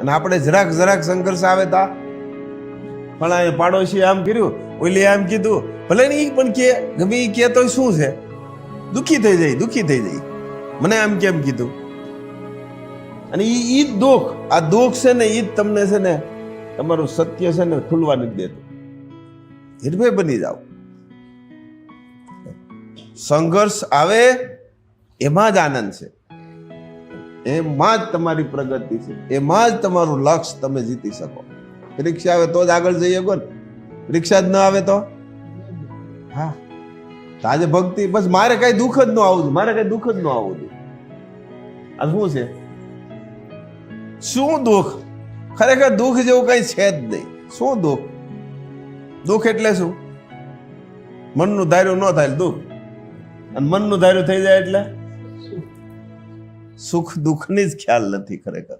અને આપણે જરાક જરાક સંઘર્ષ આવે તા. પણ એ પાડોશી આમ કર્યું ઓલી આમ કીધું, ભલે ને એ પણ કે, ગમે એ કે તો શું છે? દુખી થઈ જાય, દુખી થઈ જાય. મને આમ કેમ કીધું? અને એ એ જ દુઃખ, આ દુઃખ છે ને એ જ તમને છે ને તમારું સત્ય છે ને ખુલવા નથી દેતું. નિર્ભય બની જાઓ. સંઘર્ષ આવે એમાં જ આનંદ છે. એમાં જ તમારી પ્રગતિ છે. એમાં જ તમારું લક્ષ્ય તમે જીતી શકો. રિક્ષા આવે તો જ આગળ જઈએ ને રિક્ષા જ ન આવે તો? હા. આજે ભક્તિ, બસ મારે કઈ દુઃખ જ ન આવવું મારે કઈ દુઃખ જ ન આવવું જોઈએ. આ શું છે? શું દુઃખ? ખરેખર દુઃખ જેવું કઈ છે જ નહીં. શું દુઃખ? દુઃખ એટલે શું? મનનું ધાર્યું ન થાય દુઃખ. અને મનનું ધાર્યું થઈ જાય એટલે? સુખ દુઃખની જ ખ્યાલ નથી ખરેખર.